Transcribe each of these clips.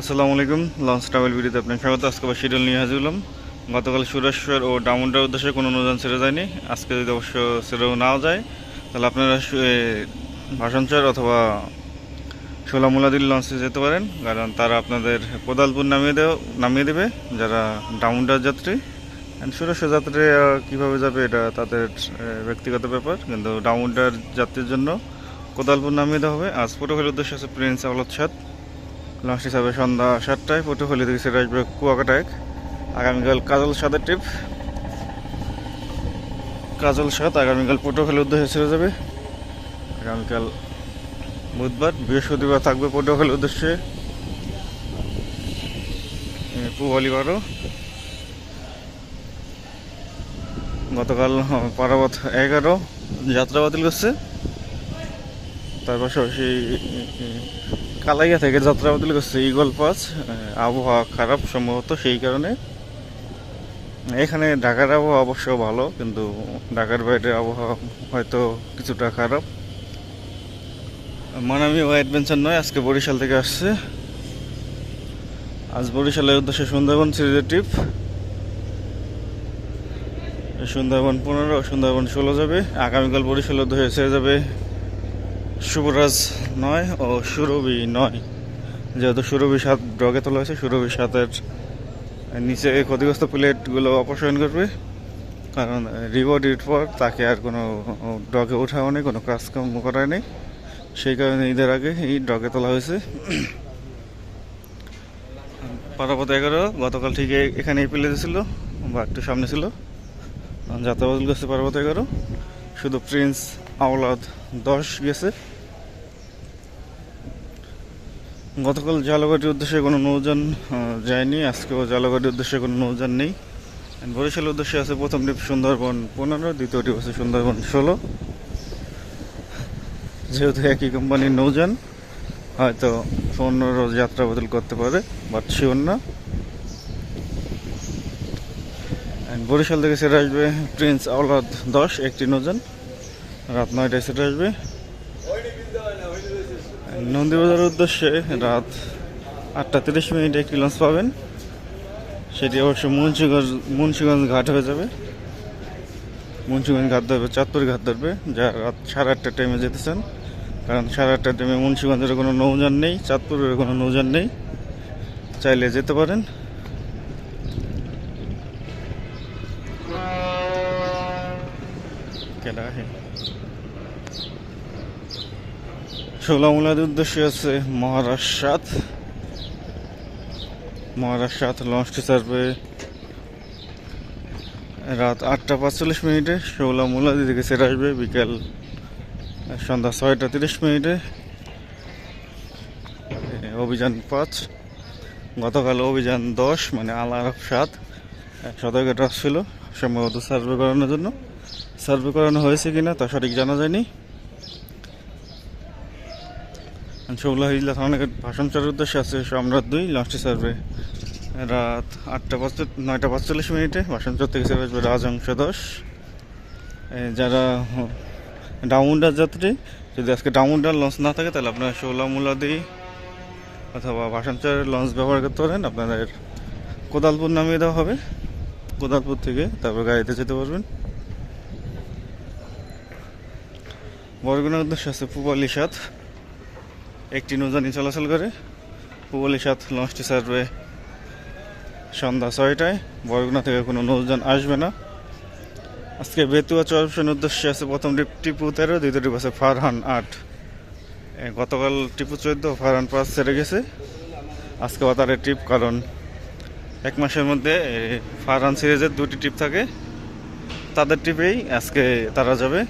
আসসালামু আলাইকুম launch travel ভিডিওতে আপনার স্বাগত। আজকে আবার শিডিউল নিয়ে হাজির হলাম। গতকাল সুরেশ্বর ও ডামুন্ডার উদ্দেশ্যে কোনো নৌযান ছেড়ে যায়নি। আজকে যদি অবশ্য ছেড়েও নাও যায়, তাহলে আপনারা ভাষণচর অথবা সোলামুলাদির লঞ্চে যেতে পারেন। কারণ তারা আপনাদের কোদালপুর নামিয়ে দেও নামিয়ে দেবে। যারা ডামুন্ডার যাত্রী, And সুরেশ্বর যাত্রী কীভাবে যাবে এটা তাদের ব্যক্তিগত ব্যাপার। কিন্তু ডামুন্ডার যাত্রীর জন্য কোদালপুর নামিয়ে দেওয়া হবে। আজ পটুয়াখালীর উদ্দেশ্যে আছে প্রিন্স আওলাদ সাদ লঞ্চ হিসাবে সন্ধ্যা সাতটায় পটুয়াখালী থেকে সেটা আসবে কুয়াকাটায় আগামীকাল কাজল সাদের ট্রিপ কাজল সাত আগামীকাল পটুয়াখালীর উদ্দেশ্যে ছেড়ে যাবে। আগামীকাল বুধবার বৃহস্পতিবার থাকবে পটুয়াখালীর উদ্দেশ্যে। বারো। গতকাল পারাবত এগারো। যাত্রা বাতিল করছে। তার পাশাপাশি কালাইয়া থেকে যাত্রা বাতিল করছে ইগল পাস আবহাওয়া খারাপ সম্ভবত সেই কারণে। এখানে ঢাকার আবহাওয়া অবশ্য ভালো, কিন্তু ঢাকার বাইরে আবহাওয়া হয়তো কিছুটা খারাপ। মানামি ও অ্যাডভেঞ্চার নয়, আজকে বরিশাল থেকে আসছে। আজ বরিশালের উদ্দেশ্যে সুন্দরবন সিরিজের ট্রিপ সুন্দরবন পনেরো, সুন্দরবন ষোলো যাবে। আগামীকাল বরিশালের উদ্দেশ্যে ছেড়ে যাবে শুভরাজ নয় ও সুরভি নয়। যেহেতু সুরভি সাত ড্রগে তোলা হয়েছে, সুরভি সাতের নিচে ক্ষতিগ্রস্ত প্লেটগুলো অপসারণ করবে। কারণ রিওয়ার্ডের পর তাকে আর কোনো ড্রগে ওঠাও নেই, কোনো কাজকর্ম করায় নেই। সেই কারণে ঈদের আগে এই ড্রগে তোলা হয়েছে। পারাপত এগারো, গতকাল ঠিক এ- এখানেই পেলে ছিল, বা একটু সামনে ছিল। যাত্রা বদল করছে পার্বত এগারো। শুধু প্রিন্স আওলাদ দশ গেছে। গতকাল জালগাটির উদ্দেশ্যে কোনো নৌযান যায়নি। আজকেও জালগাটির উদ্দেশ্যে কোনো নৌযান নেই। বরিশালের উদ্দেশ্যে আছে প্রথম সুন্দরবন পনেরো, দ্বিতীয় ট্রিপ আছে সুন্দরবন ষোলো। যেহেতু একই কোম্পানির নৌযান, হয়তো পনেরো যাত্রা বদল করতে পারে বাট শিওর না। বরিশাল থেকে সেটা আসবে প্রিন্স আওলাদ দশ, একটি নৌযান। রাত নয়টায় সেটা আসবে। নন্দীবাজারের উদ্দেশ্যে রাত আটটা তিরিশ মিনিটে একটি লঞ্চ পাবেন। সেটি অবশ্য মুন্সিগঞ্জ মুন্সিগঞ্জ ঘাট হয়ে যাবে। মুন্সিগঞ্জ ঘাট ধরবে, চাঁদপুর ঘাট ধরবে, যা রাত সাড়ে আটটার টাইমে যেতেছেন কারণ সাড়ে আটটার টাইমে মুন্সিগঞ্জের কোনো নৌযান নেই, চাঁদপুরের কোনো নৌযান নেই। চাইলে যেতে পারেন। কেডা হে ষোলামুলার উদ্দেশ্যে আছে মহারাজ সাত লঞ্চটি ছাড়বে রাত আটটা পাঁচচল্লিশ মিনিটে। ষোলামুলা দিকে সেরে আসবে বিকেল সন্ধ্যা ছয়টা তিরিশ মিনিটে। অভিযান পাঁচ। গতকাল অভিযান দশ মানে আল আরব সাত। ড্রাস ছিল। সম্ভবত সার্ভে করানোর জন্য। সার্ভে করানো হয়েছে কিনা তা সঠিক জানা যায়নি। শৌলা হিজলা থানাকে ভাষণ চলার উদ্দেশ্যে আছে। সম্রাট দুই লঞ্চটি সার্ভে রাত আটটা পাঁচ নয়টা পাঁচচল্লিশ মিনিটে ভাষণচর থেকে সেরে আসবে রাজহংস দশ যারা ডাউনডার যাত্রী, যদি আজকে ডাউনডার লঞ্চ না থাকে, তাহলে আপনারা শৌলা মুলাদি অথবা ভাষণচরের লঞ্চ ব্যবহার করতে পারেন। আপনাদের কোদালপুর নামিয়ে দেওয়া হবে। কোদালপুর থেকে তারপর গাড়িতে যেতে পারবেন। বরগুনার উদ্দেশ্যে আছে পুবালি সাত। একটি নৌজানি চলাচল করে। পুবালি সাত লঞ্চটি সার্ভে সন্ধ্যা ছয়টায়। বরগুনা থেকে কোনো নৌযান আসবে না। আজকে বেতুয়া চরপশনের উদ্দেশ্যে আছে প্রথম ট্রিপ টিপু তেরো, দ্বিতীয় ট্রিপ আছে ফারহান আট। গতকাল টিপু চোদ্দ, ফারহান পাঁচ ছেড়ে গেছে। আজকে তার ট্রিপ কারণ। এক মাসের মধ্যে ফারহান সিরিজের দুটি ট্রিপ থাকে। তাদের ট্রিপেই আজকে তারা যাবে।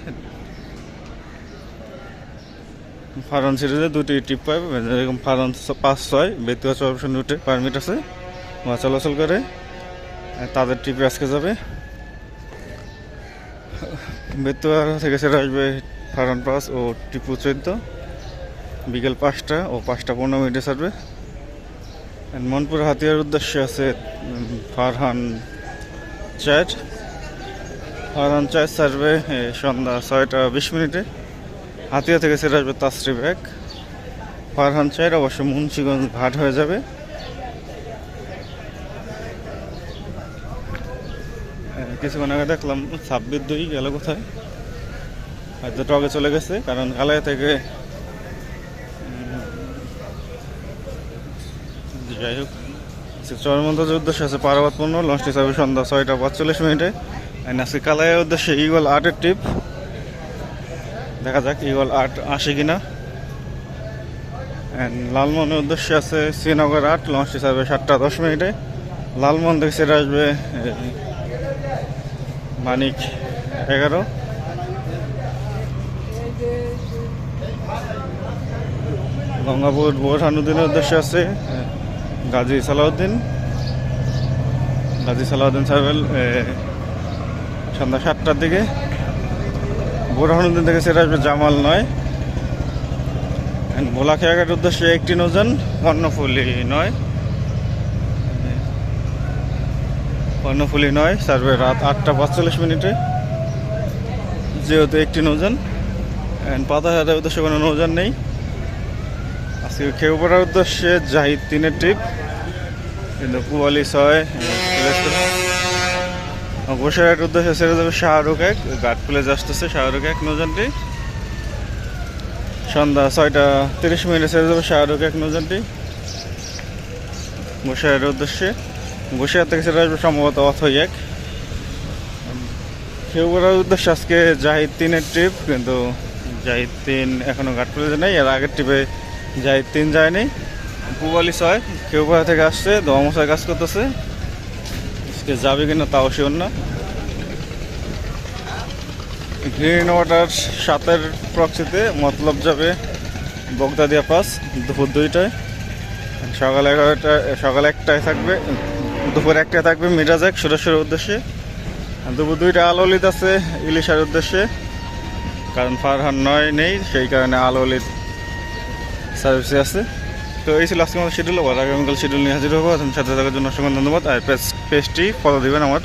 ফারন সিরিজে দুটি টিপ পাইপ যেরকম ফারন পাঁচ ছয়, বেতুয়া চরপশন রুটে পারমিট আছে বা চলাচল করে। তাদের ট্রিপে আজকে যাবে। বেতুয়া থেকে সেটা আসবে ফারন পাস ও টিপু চোদ্দ বিকেল পাঁচটা ও পাঁচটা পনেরো মিনিটে ছাড়বে। মনপুর হাতিয়ার উদ্দেশ্যে আছে ফারহান চার ফারহান চার ছাড়বে সন্ধ্যা ছয়টা বিশ মিনিটে। হাতিয়া থেকে সেরে আসবে তাসরি ব্যাগ ফারহান চাইর অবশ্য মুন্সিগঞ্জ ঘাট হয়ে যাবে। হ্যাঁ, কিছুক্ষণ আগে দেখলাম ছাব্বিশ দুই গেল কোথায়? হয়তো টকে চলে গেছে, কারণ কালায় থেকে যাই হোক চরমন্ত উদ্দেশ্যে আছে পারাবাদ পণ্য লঞ্চটি চাবে সন্ধ্যা ছয়টা পাঁচচল্লিশ মিনিটে। আজকে কালায়ের উদ্দেশ্যে ইগল আটের টিপ দেখা যাক ইগল আট আসে কিনা। লালমোহনের উদ্দেশ্যে আছে শ্রীনগর আট লঞ্চটি যাবে সাতটা দশ মিনিটে। লালমোহন থেকে সেটা আসবে মানিক এগারো। গঙ্গাপুর বোরহানুদ্দিনের উদ্দেশ্যে আছে, গাজী সালাউদ্দিন। গাজী সালাউদ্দিন সাহেবেল সন্ধ্যা সাতটার দিকে। বোরহানুদ্দিন থেকে সেটা আসবে জামাল নয়। ভোলা খেয়াঘাটের উদ্দেশ্যে একটি নৌযান কর্ণফুলি নয়। কর্ণফুলি নয়, সার্ভে রাত আটটা পাঁচচল্লিশ মিনিটে। যেহেতু একটি নৌযান অ্যান্ড পাতাহাটের উদ্দেশ্যে কোনো নৌযান নেই। আজকে খেউপাড়ার উদ্দেশ্যে জাহিদ তিনের ট্রিপ কিন্তু পুয়ালি ছয় গোসাইয়ের উদ্দেশ্যে ছেড়ে যাবে শাহরুখ এক। ঘাট প্লেজ আসতেছে শাহরুখ এক নৌযানটি। সন্ধ্যা ছয়টা তিরিশ মিনিটে ছেড়ে যাবে শাহরুখ এক নৌযানটি। গোসাইয়ের উদ্দেশ্যে। গোসাইয়ার থেকে ছেড়ে আসবে সম্ভবত অথই এক। খেউপাড়ার উদ্দেশ্যে আজকে জাহিদ তিনের ট্রিপ কিন্তু জাহিদ তিন এখনও ঘাট প্লেজে নেই। এর আগের ট্রিপে জাহিদ তিন যায়নি। পুবালি ছয় খেউপাড়া থেকে আসছে দমসায় কাজ করতেছে। আজকে যাবে কিনা তাও শিওর না। গ্রিন ওয়াটার সাতের প্রক্সিতে মতলব যাবে বগদাদিয়া পাস দুপুর দুইটায়। সকাল এগারোটা, সকাল একটায় থাকবে, দুপুর একটায় থাকবে মিরাজাক সুরেশ্বরের উদ্দেশ্যে। দুপুর দুইটা আলোলিত আছে ইলিশার উদ্দেশ্যে। কারণ ফারহান নয়, নেই, সেই কারণে আলোলিত সার্ভিসে আছে। তো এই ছিল আজকে আমাদের শিডিউল আবার আগামীকাল শিডিউল নিয়ে হাজির হব। সাথে থাকার জন্য অসংখ্য ধন্যবাদ। আর পেজ পেজটি ফলো দেবেন আমার